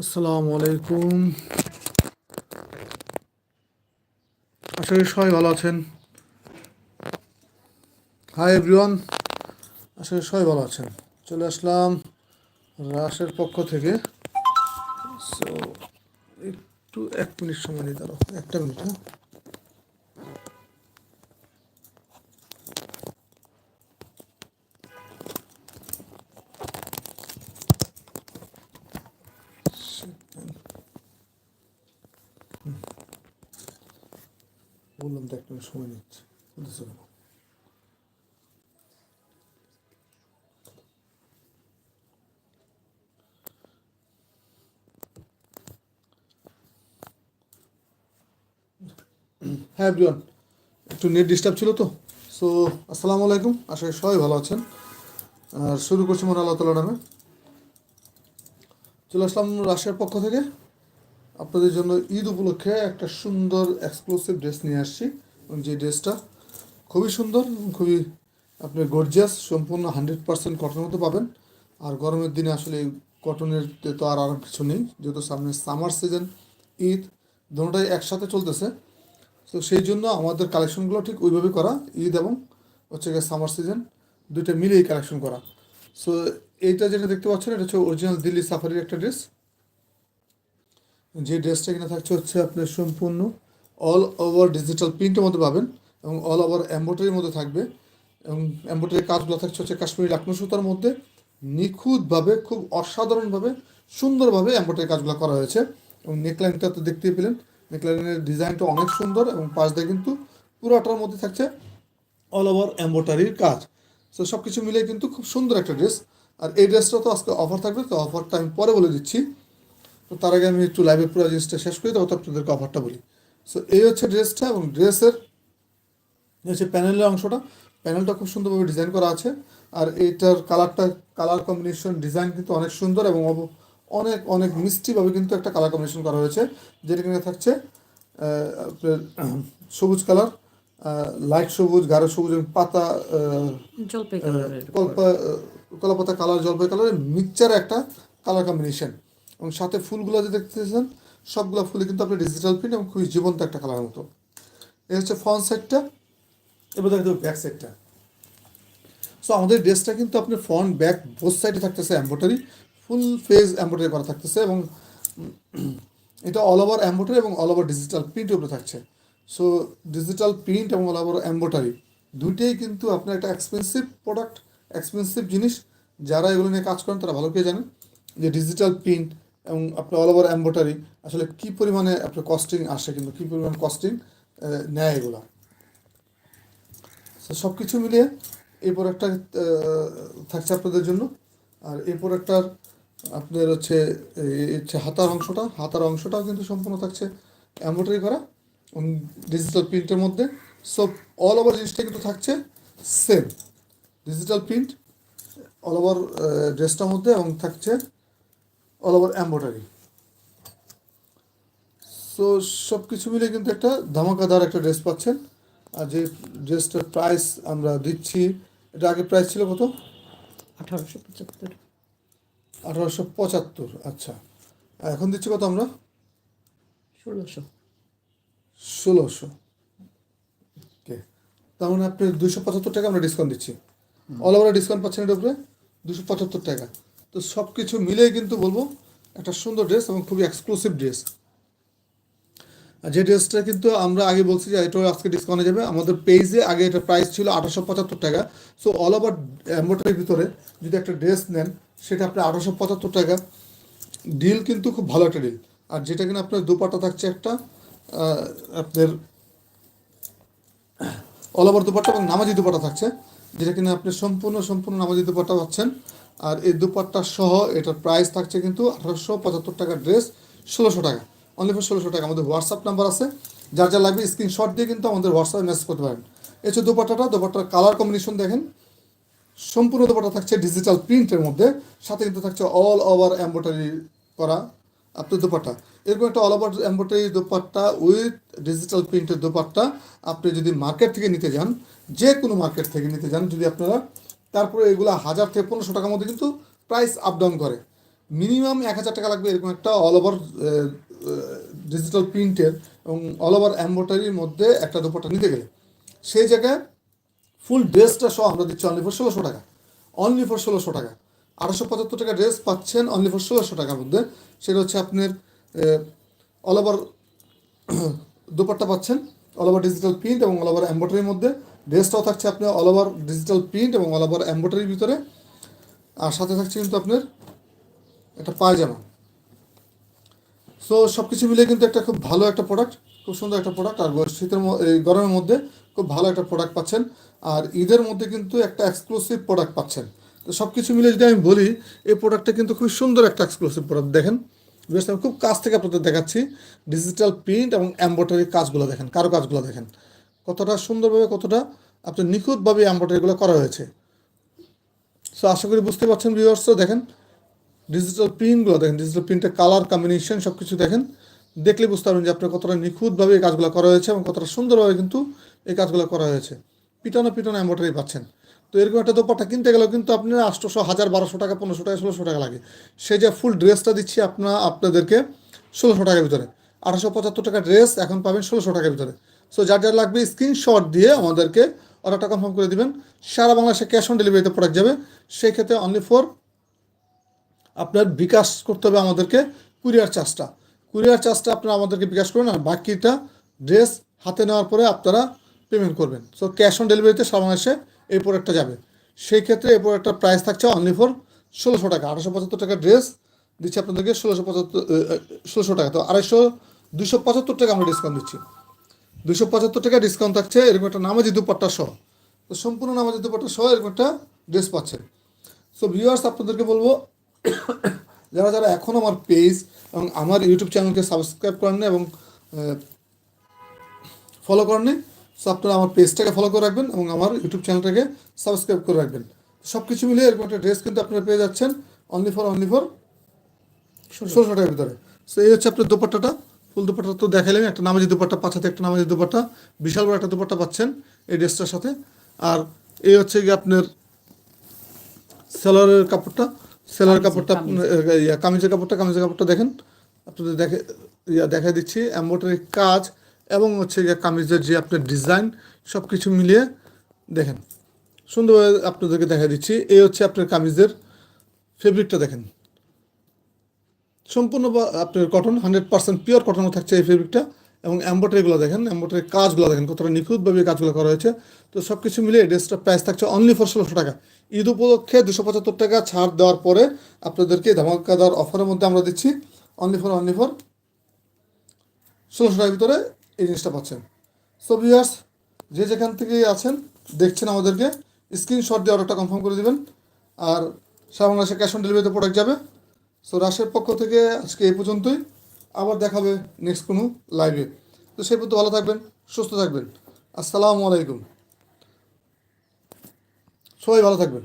আসসালামু আলাইকুম। আশা করি সবাই ভালো আছেন। হাই এভরিওয়ান আশা করি সবাই ভালো আছেন। চলে আসলাম রাশের পক্ষ থেকে। সো একটু এক মিনিট সময় নিয়ে দাঁড়াও, একটা মিনিট হ্যাঁ? বললাম তো একটা সময় নিচ্ছে? হ্যাঁ এভরিওয়ান, একটু নেট ডিস্টার্ব ছিল তো? সো আসসালামু আলাইকুম, আশা করি সবাই ভালো আছেন। আর শুরু করছি মনে আল্লাহ তালা নামে। চলে আসলাম রাশিয়ার পক্ষ থেকে। আপনাদের জন্য ঈদ উপলক্ষে একটা সুন্দর এক্সক্লুসিভ ড্রেস নিয়ে আসছি। যে ড্রেসটা খুবই সুন্দর, খুবই আপনি গর্জিয়াস সম্পূর্ণ হান্ড্রেড পার্সেন্ট কটনের মতো পাবেন। আর গরমের দিনে আসলে এই কটনের তো আর আর কিছু নেই, যেহেতু সামনে সামার সিজন ঈদ দুটোটাই একসাথে চলতেছে। তো সেই জন্য আমাদের কালেকশনগুলো ঠিক ওইভাবে করা, ঈদ এবং হচ্ছে গিয়ে সামার সিজন দুইটা মিলেই কালেকশন করা। সো এইটা যেটা দেখতে পাচ্ছেন, এটা হচ্ছে অরিজিনাল দিল্লি সাফারির একটা ড্রেস যে ড্রেসটা কিনা থাকছে হচ্ছে আপনার সম্পূর্ণ অল ওভার ডিজিটাল প্রিন্টের মধ্যে পাবেন এবং অল ওভার এম্ব্রয়ডারির মধ্যে থাকবে। এবং এম্ব্রয়ডারি কাজগুলো থাকছে হচ্ছে কাশ্মীরি লাকনো সুতার মধ্যে। নিখুঁতভাবে, খুব অসাধারণভাবে, সুন্দরভাবে এম্ব্রয়ডারি কাজগুলো করা হয়েছে। এবং নেকলাইনটা তো দেখতেই পেলেন নেকলাইনের ডিজাইনটা অনেক সুন্দর এবং পাশ দিয়ে কিন্তু পুরোটার মধ্যে থাকছে অল ওভার এম্ব্রয়ডারির কাজ। তো সব কিছু মিলিয়ে কিন্তু খুব সুন্দর একটা ড্রেস আর এই ড্রেসটা তো আজকে অফার থাকবে তো অফারটা আমি পরে বলে দিচ্ছি। তো তার আগে আমি একটু লাইভের পুরো জিনিসটা শেষ করি তারপর আপনাদেরকে অফারটা বলি। সো এই হচ্ছে ড্রেসটা এবং ড্রেসের হচ্ছে প্যানেলের অংশটা। প্যানেলটা খুব সুন্দরভাবে ডিজাইন করা আছে। আর এইটার কালারটা কালার কম্বিনেশন ডিজাইন কিন্তু অনেক সুন্দর এবং অনেক অনেক মিষ্টিভাবে কিন্তু একটা কালার কম্বিনেশন করা হয়েছে যেটা কিনা থাকছে আপনার সবুজ কালার লাইট সবুজ গাঢ় সবুজ এবং পাতা জলপাই কলাপাতা কালার, জলপাই কালারের মিক্সচার একটা কালার কম্বিনেশন এবং সাথে ফুলগুলো যে দেখতেছেন, সবগুলো ফুলে কিন্তু আপনি ডিজিটাল প্রিন্ট এবং খুবই জীবন্ত একটা কালারের মতো। এই হচ্ছে ফ্রন্ট সাইডটা এবার দেখো ব্যাক সাইডটা সো আমাদের ড্রেসটা কিন্তু আপনার ফ্রন্ট ব্যাক বোথ সাইডে থাকতেছে এম্ব্রয়ডারি ফুল ফেজ এম্ব্রয়ডারি করা থাকতেছে এবং এটা অল ওভার এম্ব্রয়ডারি এবং অল ওভার ডিজিটাল প্রিন্টের উপরে থাকছে। সো ডিজিটাল প্রিন্ট এবং অল ওভার এম্ব্রয়ডারি দুইটাই কিন্তু আপনার একটা এক্সপেন্সিভ প্রোডাক্ট এক্সপেন্সিভ জিনিস, যারা এগুলো নিয়ে কাজ করেন, তারা ভালো করে জানেন যে ডিজিটাল প্রিন্ট এবং আপনার অল ওভার এম্ব্রয়ডারি আসলে কী পরিমাণে আপনার কস্টিং আসে কিন্তু কী পরিমাণ কস্টিং নেয় এগুলা। তো সব কিছু মিলিয়ে এই প্রোডাক্টটা থাকছে আপনাদের জন্য। আর এই প্রোডাক্টটার আপনার হচ্ছে হচ্ছে হাতার অংশটা, হাতার অংশটাও কিন্তু সম্পূর্ণ থাকছে এম্ব্রয়ডারি করা ডিজিটাল প্রিন্টের মধ্যে। সব অল ওভার জিনিসটা কিন্তু থাকছে same digital print all over ড্রেসটার মধ্যে এবং থাকছে অল ওভার এম্ব্রয়ডারি সো সব কিছু মিলে কিন্তু একটা ধামাকাদার একটা ড্রেস পাচ্ছেন। আর যে ড্রেসটার প্রাইস আমরা দিচ্ছি এটা আগে প্রাইস ছিল কত? আঠারোশো পঁচাত্তর। আঠারোশো পঁচাত্তর আচ্ছা। আর এখন দিচ্ছি কত আমরা? ষোলোশো। ষোলোশো। ওকে তার মানে আপনি দুশো পঁচাত্তর টাকা আমরা ডিসকাউন্ট দিচ্ছি। অল ওভার ডিসকাউন্ট পাচ্ছেন এটার উপরে দুশো পঁচাত্তর টাকা। তো সব কিছু মিলেই কিন্তু বলব, একটা সুন্দর ড্রেস এবং খুবই এক্সক্লুসিভ ড্রেস আর যে ড্রেসটা কিন্তু আমরা আগে বলছি যে এটাও আজকে ডিসকাউন্টে যাবে। আমাদের পেজে আগে এটা প্রাইস ছিল আঠারোশো পঁচাত্তর টাকা। সো অল ওভার এম্বোটারির ভিতরে যদি একটা ড্রেস নেন, সেটা আপনার আঠারোশো পঁচাত্তর টাকা। ডিল কিন্তু খুব ভালো একটা ডিল আর যেটা কিনা আপনার দুপাটা থাকছে একটা আপনার অল ওভার দুপাট্টা এবং নামাজি দুপাটা থাকছে। যেটা কিনা আপনি সম্পূর্ণ সম্পূর্ণ নামাজি দুপাট্টা পাচ্ছেন। আর এই দুপাট্টা সহ এটার প্রাইস থাকছে কিন্তু আঠারোশো পঁচাত্তর টাকার ড্রেস ষোলোশো টাকা। অনলি ফর ষোলোশো টাকা। আমাদের হোয়াটসঅ্যাপ নাম্বার আছে। যার যা লাগবে স্ক্রিনশট দিয়ে কিন্তু আমাদের হোয়াটসঅ্যাপে মেসেজ করতে পারেন। এই হচ্ছে দুপাট্টাটা, দুপাট্টার কালার কম্বিনেশন দেখেন। সম্পূর্ণ দোপাটা থাকছে ডিজিটাল প্রিন্টের মধ্যে। সাথে কিন্তু থাকছে অল ওভার এম্ব্রয়ডারি করা। আপনার দোপাট্টা। এরকম একটা all over embroidery dupatta with digital প্রিন্টের দোপাট্টা আপনি যদি মার্কেট থেকে নিতে যান যে কোনো মার্কেট থেকে নিতে যান যদি আপনারা, তারপরে এগুলো হাজার থেকে পনেরোশো টাকার মধ্যে কিন্তু প্রাইস আপ ডাউন করে। মিনিমাম এক হাজার টাকা লাগবে এরকম একটা অল ওভার ডিজিটাল প্রিন্টের এবং অল ওভার এম্ব্রয়ডারির মধ্যে একটা দুপাট্টা নিতে গেলে। সেই জায়গায় ফুল ড্রেসটা সহ আমরা দিচ্ছি অনলি ফর ষোলোশো টাকা। অনলি ফর ষোলোশো টাকা। আঠারোশো পঁচাত্তর টাকা ড্রেস পাচ্ছেন অনলি ফর ষোলোশো টাকার মধ্যে। সেটা হচ্ছে আপনার অল ওভার দুপাট্টা পাচ্ছেন অল ওভার ডিজিটাল প্রিন্ট এবং অল ওভার এম্ব্রয়ডারির মধ্যে। ড্রেসটাও থাকছে আপনার অল ওভার ডিজিটাল প্রিন্ট এবং অল ওভার এম্ব্রয়ডারির ভিতরে। আর সাথে থাকছে কিন্তু আপনার একটা পায়জামা। সো সব কিছু মিলে কিন্তু একটা খুব ভালো একটা প্রোডাক্ট খুব সুন্দর একটা প্রোডাক্ট আর শীতের এই গরমের মধ্যে খুব ভালো একটা প্রোডাক্ট পাচ্ছেন। আর ঈদের মধ্যে কিন্তু একটা এক্সক্লুসিভ প্রোডাক্ট পাচ্ছেন। তো সব কিছু মিলে যদি আমি বলি, এই প্রোডাক্টটা কিন্তু খুব সুন্দর একটা এক্সক্লুসিভ প্রোডাক্ট দেখেন বেশ আমি খুব কাছ থেকে আপনাদের দেখাচ্ছি ডিজিটাল প্রিন্ট এবং এম্ব্রয়ডারি কাজগুলো দেখেন কারও কাজগুলো দেখেন। কতটা সুন্দরভাবে, কতটা আপনার নিখুঁতভাবে এম্ব্রয়ডারিগুলো করা হয়েছে। সো আশা করি বুঝতে পারছেন ভিউয়ার্সও দেখেন ডিজিটাল প্রিন্টগুলো দেখেন ডিজিটাল প্রিন্টের কালার কম্বিনেশন সব কিছু দেখেন, দেখলে বুঝতে পারবেন যে আপনার কতটা নিখুঁতভাবে এই কাজগুলো করা হয়েছে এবং কতটা সুন্দরভাবে কিন্তু এই কাজগুলো করা হয়েছে। পিটানো পিটানো এম্ব্রয়ডারি পাচ্ছেন। তো এরকম একটা দোপাট্টা কিনতে গেলেও কিন্তু আপনি আটশোশো হাজার, বারোশো টাকা, পনেরোশো টাকা, ষোলোশো টাকা লাগে। সেই যে ফুল ড্রেসটা দিচ্ছি আপনার, আপনাদেরকে ষোলোশো টাকার ভিতরে। আঠারোশো পঁচাত্তর টাকা ড্রেস এখন পাবেন ষোলোশো টাকার ভিতরে। সো যার যার লাগবে স্ক্রিনশট দিয়ে আমাদেরকে অর্ডারটা কনফার্ম করে দিবেন। সারা বাংলাদেশে ক্যাশ অন ডেলিভারিতে প্রোডাক্ট যাবে। সেই ক্ষেত্রে অনলি ফর আপনার বিকাশ করতে হবে আমাদেরকে কুরিয়ার চার্জটা কুরিয়ার চার্জটা আপনারা আমাদেরকে বিকাশ করবেন আর বাকিটা ড্রেস হাতে নেওয়ার পরে আপনারা পেমেন্ট করবেন। সো ক্যাশ অন ডেলিভারিতে সারা বাংলাদেশে এই প্রোডাক্টটা যাবে। সেই ক্ষেত্রে এই প্রোডাক্টটার প্রাইস থাকছে অনলি ফর ষোলোশো টাকা, আঠারোশো পঁচাত্তর টাকা ড্রেস দিচ্ছি আপনাদেরকে ষোলোশো পঁচাত্তর ষোলোশো টাকা। তো আড়াইশো দুশো পঁচাত্তর টাকা আমরা ডিসকাউন্ট দিচ্ছি। দুশো পঁচাত্তর টাকা ডিসকাউন্ট থাকছে, এরকম একটা নামাজি দুপাট্টা সহ। তো সম্পূর্ণ নামাজি দুপাট্টা সহ এরকম একটা ড্রেস পাচ্ছেন সো ভিউয়ার্স আপনাদেরকে বলব, যারা যারা এখন আমার পেজ এবং আমার ইউটিউব চ্যানেলকে সাবস্ক্রাইব করেননি এবং ফলো করেননি সো আপনারা আমার পেজটাকে ফলো করে রাখবেন এবং আমার ইউটিউব চ্যানেলটাকে সাবস্ক্রাইব করে রাখবেন। সব কিছু মিলিয়ে এরকম একটা ড্রেস কিন্তু আপনারা পেয়ে যাচ্ছেন অনলি ফর অনলি ফর ষোলোশো টাকার ভিতরে। সো এই হচ্ছে আপনার দোপাট্টাটা। ফুল দোপাট্টা তো দেখালেন একটা নামাজি দোপাট্টা পাঁচাতে একটা নামাজি দোপাট্টা। বিশাল বড় একটা দোপাট্টা পাচ্ছেন এই ড্রেসটার সাথে। আর এই হচ্ছে গিয়ে আপনার সেলারের কাপড়টা। সেলার কাপড়টা ইয়া, কামিজের কাপড়টা কামিজের কাপড়টা দেখেন। আপনাদের দেখে ইয়া দেখা দিচ্ছি। এম্ব্রয়ডারি কাজ এবং হচ্ছে গিয়ে কামিজের যে আপনার ডিজাইন সব কিছু মিলিয়ে দেখেন। সুন্দরভাবে আপনাদেরকে দেখা দিচ্ছি। এই হচ্ছে আপনার কামিজের ফেব্রিকটা দেখেন। সম্পূর্ণ আপনার কটন হান্ড্রেড পার্সেন্ট পিওর কটনও থাকছে এই ফেব্রিকটা এবং এম্ব্রয়ডারিগুলো দেখেন এম্ব্রয়ডারি কাজগুলো দেখেন, কতটা নিখুঁতভাবে কাজগুলো করা হয়েছে। তো সব কিছু মিলিয়ে এই ড্রেসটার প্রাইস থাকছে অনলি ফর ষোলোশো টাকা। ঈদ উপলক্ষে দুশো পঁচাত্তর টাকা ছাড় দেওয়ার পরে আপনাদেরকে ধামাকাদার অফারের মধ্যে আমরা দিচ্ছি। অনলি ফর অনলি ফর ষোলোশো টাকার ভিতরে এই জিনিসটা পাচ্ছেন। সো ভিউয়ার্স যে যেখান থেকে আছেন, দেখছেন আমাদেরকে স্ক্রিনশট দিয়ে অর্ডারটা কনফার্ম করে দিবেন। আর সারা বাংলাদেশে ক্যাশ অন ডেলিভারিতে প্রোডাক্ট যাবে। সো রাশের পক্ষ থেকে আজকে এই পর্যন্তই। আবার দেখাবে নেক্সট কোনো লাইভে তো সেই পর্যন্ত ভালো থাকবেন, সুস্থ থাকবেন। আসসালামু আলাইকুম। সবাই ভালো থাকবেন।